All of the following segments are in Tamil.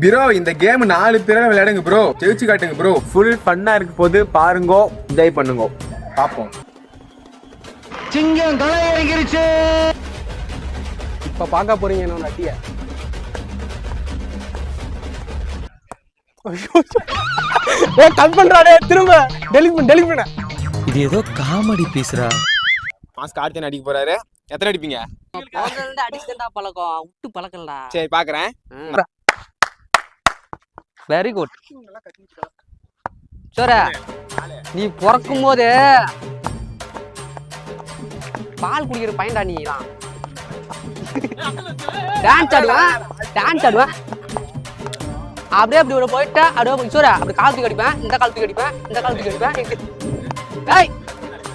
ப்ரோ இந்த கேம் நாலு பேரை விளையாடுங்க ப்ரோ ஜெயிச்சு காட்டுங்க ப்ரோ ஃபுல் ஃபன்னா இருக்க போது பாருங்கோ என்ஜாய் பண்ணுங்க. பாப்போம். சிங்கம் களை இறங்கிருச்சு இப்ப பார்க்க போறீங்க என்னோட அட்டிய ஏ கட் பண்றாடே திரும்ப. டெலிட் பண்ண டெலிட் பண்ண. இது ஏதோ காமெடி பீஸ்ரா மாஸ்க் ஆடுத்து அடிக்க போறாரு? எத்தனை அடிப்பீங்க? பழக்கம். விட்டு பழக்கம்டா சரி பாக்குறேன். வெரி குட் சோர நீ பிறக்கும் போது பால் குடிக்கிற பையன்டா நீ தான் டான்ஸ் ஆடுவேன் டான்ஸ் ஆடுவேன் அப்படியே அப்படி ஒரு போயிட்டா அப்படியே சோர அப்படி காலத்துக்கு அடிப்பேன் இந்த காலத்துக்கு அடிப்பேன் இந்த காலத்துக்கு அடிப்பேன்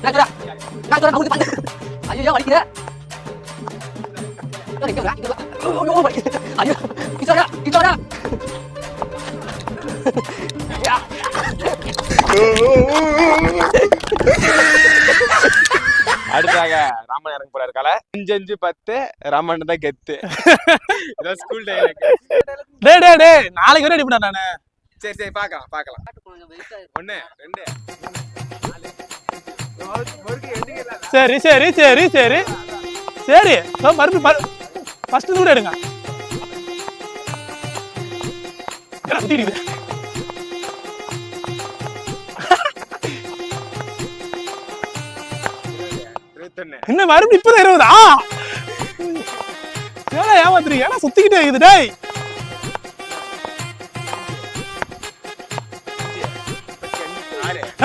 சொல்றேன் நான் சொல்றேன் கவுத்து பண்ணு. ஐயோ வலிக்குது? ஐயோ, இங்க வா, இங்க வா. ஐயோ, வலிக்குது. ஐயோ கிஷோரா அடுத்தாக ராமன் இறங்க போறாரு கால. அஞ்சு அஞ்சு பத்து ராமன் தான் கெத்து. இதான் ஸ்கூல் டைலாக் டே டே டே நாளைக்கு வரை அடிப்படா நானு? சரி சரி பார்க்கலாம் பார்க்கலாம். ஒண்ணு ரெண்டு சரி சரி சரி சரி. சரி மறுபடியும் மறுபடியும் ஃபர்ஸ்ட் கூட எடுங்க. என்ன மறுபடியும் இப்பதான் இருபதா? ஏன்னா ஏமாத்துறீங்க? ஏன்னா சுத்திக்கிட்டே இருக்குது டேய்!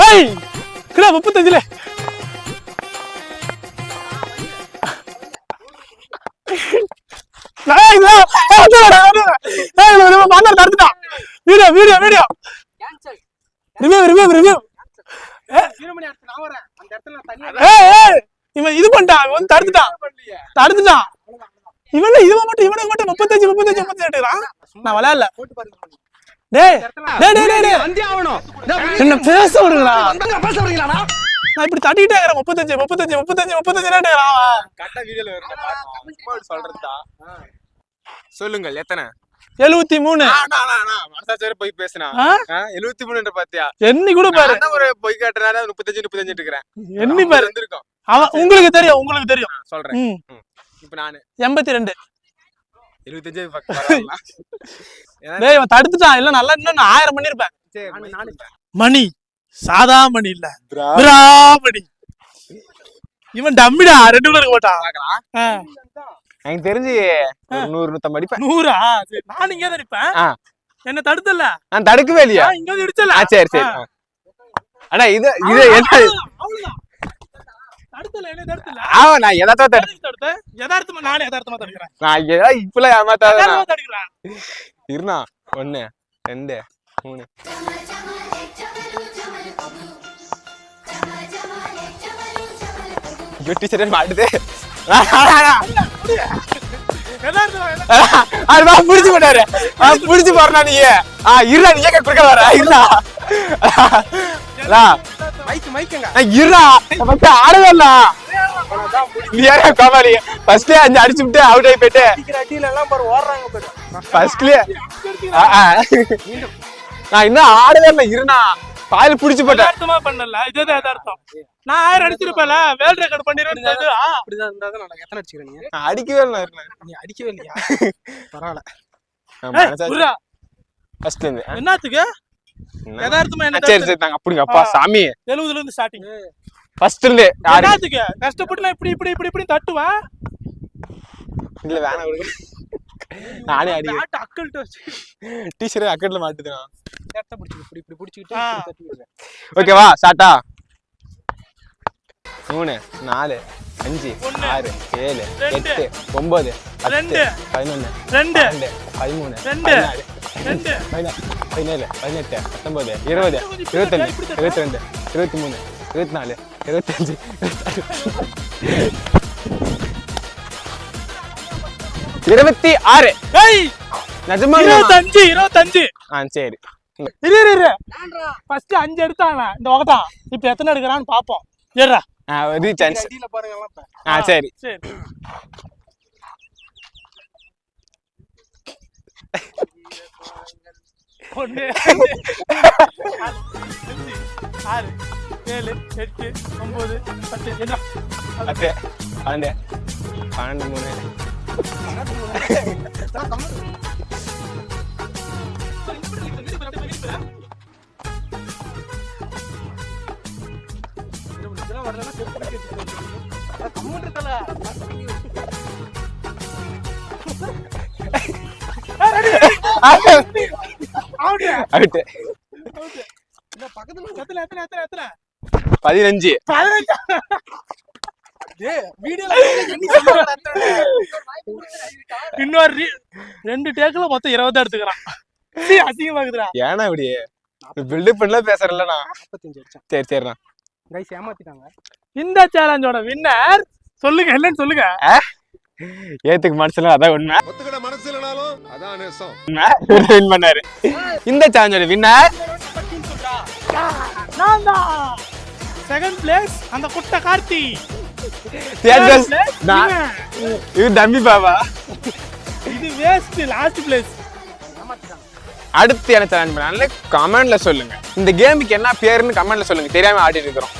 ஏய்! Kilo முப்பத்தஞ்சுல. Video video video. Review review review ஏய் ஏய்! இவன் இது பண்ணிட்டான் இவன் தடுத்துட்டான். தடுத்துட்டான். இவன் இவன் மட்டும் இவனுக்கு மட்டும் முப்பத்தஞ்சு முப்பத்தஞ்சு முப்பத்தஞ்சு எடுக்கிறான்? நான் விளையாடல. டேய் டேய் டேய் டேய், டேய். என்ன பேச விடுங்களா பேச நான் இப்படி தட்டிக்கிட்டே இருக்கிறேன் முப்பத்தஞ்சு முப்பத்தஞ்சு முப்பத்தஞ்சு முப்பத்தஞ்சு அவன். கரெக்டா வீடியோல சொல்றதா சொல்லுங்கள் எத்தனை? எழுபத்தி மூணு. மனசாச்சாரி போய் பேசுனா? எழுபத்தி மூணு பாத்தியா? எண்ணி கூட பாரு. ஒரு பொய் காட்டுறனால முப்பத்தஞ்சு முப்பத்தஞ்சு இருக்கிறேன் எண்ணி பாரு. வந்திருக்கோம். அவன் உங்களுக்கு தெரியும் உங்களுக்கு தெரியும். சொல்றேன். இப்ப நானு. எண்பத்தி ரெண்டு எழுபத்தஞ்சு டேய் இவன் தடுத்துட்டான். இல்ல நல்லா இன்னும் நான் ஆயிரம் பண்ணிருப்பேன். மணி. சாதா மணி இல்ல. பிராமணி இவன் டம்மிடா. ரெண்டு. ஆ, எனக்கு தெரிஞ்சு நூறு நூத்தம்பது அடிப்பேன். நூறா? சரி, நான் இங்கே ஆ. என்ன தடுத்தல? நான் தடுக்கவே இல்லையா? இங்க வந்து இடிச்சல? சரி சரி. அண்ணா இது இது என்ன அவ்வளவுதான். தடுத்தல என்ன தடுத்தல ஆமா நான் எதாத்தான் தடு எதுக்கு தடுத்த யதார்த்தமா நானே யதார்த்தமா தடுக்கிறேன். நான் ஏதாவது இப்பெல்லாம் ஏமாத்தாத யதார்த்தமா தடுக்கிறேன். இருந்தா ஒண்ணு ரெண்டு மூணு. ஐயோ டீச்சர் மாட்டுது? யதார்த்தமா யதார்த்தமா. அது வா புடிச்சு போட்டாரு. புடிச்சு போறா நீ ஆ இருடா நீ குறுக்க வர? இருடா மைக் மைக்குங்க ஆ, இருடா. ஃபர்ஸ்ட் ஆடவே இல்ல நீ யாரா? கமாலி ஃபர்ஸ்ட்லயே அஞ்சு அடிச்சு விட்டு அவுட் ஆகி போயிட்டு. அடிக்கிற அடியில எல்லாம் பாரு ஓடுறாங்க பாரு. ஃபர்ஸ்ட்லயே நான் இன்னும் ஆடவே இல்லை இருண்ணா பாயில் புடிச்சு போட்டேன். யதார்த்தமா பண்ணல. இதுதான் யதார்த்தம். நான் ஆயிரம் அடிச்சிருப்பேன்ல வேர்ல்ட் ரெக்கார்ட் பண்ணிடுவேன் அப்படிதான் இருந்தா தான் நான் எத்தனை அடிச்சுக்கிறேன் நீ? நான் அடிக்கவே இல்லை நீ அடிக்கவே இல்லையா? பரவாயில்ல. இருந்து. என்னத்துக்கு? என்ன? யதார்த்தமா என்ன சரி சரி தாங்க அப்படிங்க அப்பா சாமி. எழுபதுல இருந்து ஸ்டார்டிங் ஃபர்ஸ்ட் இருந்து யாரு? என்னத்துக்கு? கஷ்டப்பட்டு நான் இப்படி இப்படி இப்படி இப்படி தட்டுவேன் இல்ல வேணாம் விடுங்க நானே அடி அக்கல்ட்டு வச்சு. டீச்சர் அக்கட்ல மாட்டுதுண்ணா சேர்த்தா பிடிச்சிக்க இப்படி இப்படி. இப்படி தட்டி விடுறேன். ஓகேவா ஸ்டார்ட்டா மூணு நாலு அஞ்சு ஆறு ஏழு எட்டு ஒன்பது பத்து ரெண்டு, பதினொன்னு ரெண்டு பதிமூணு ரெண்டு, பதினேழு பதினெட்டு பத்தொன்பது இருபது இருபத்தஞ்சு இருபத்தி ரெண்டு இருபத்தி மூணு இருபத்தி நாலு இருபத்தஞ்சு இருபத்தி ஆறு நிஜமா இருபத்தஞ்சு இருபத்தஞ்சு ஆ சரி இரு இரு இரு ஃபர்ஸ்ட் அஞ்சு எடுத்தாங்க இந்த இப்ப எத்தனை எடுக்கிறான்னு பாப்போம் ஏறா இப்ப. ஆ சரி சரி ஒன்று அஞ்சு ஆறு ஏழு எட்டு ஒன்பது பத்து என்ன? பத்து பன்னெண்டு பன்னெண்டு மூணு. அவுட்டு பக்கத்துல எத்தனை எத்தனை எத்தனை எத்தனை பதினஞ்சு. பதினஞ்சு? இன்னொரு ரெண்டு டேக்குல மொத்தம் இருபது எடுத்துக்கிறான். அசிங்கமாக்குதுடா ஏன்னா இப்படி? பில்டப் பண்ணலாம் பேசுறேன்லண்ணா. நாற்பத்தஞ்சு அடிச்சான். சரி சரிண்ணா. கைஸ் ஏமாத்திட்டாங்க. இந்த சேலஞ்சோட வின்னர் சொல்லுங்க என்னன்னு சொல்லுங்க. ஏத்துக்கு மனசுல அதான் உண்மை. ஒத்துக்கிட மனசு இல்லைனாலும் அதான் நேசம். வின் பண்ணாரு. இந்த சேலஞ்சோட வின்னர் நான் தான் செகண்ட் பிளேஸ் அந்த குட்ட கார்த்தி. நான். இது தம்பி பாபா. இது வேஸ்ட் லாஸ்ட் பிளேஸ் அடுத்து என்ன சேலஞ்ச் பண்ணாலும் கமெண்ட்ல சொல்லுங்க. இந்த கேமுக்கு என்ன பேருன்னு கமெண்ட்ல சொல்லுங்க. தெரியாம ஆடிட்டு இருக்கிறோம்.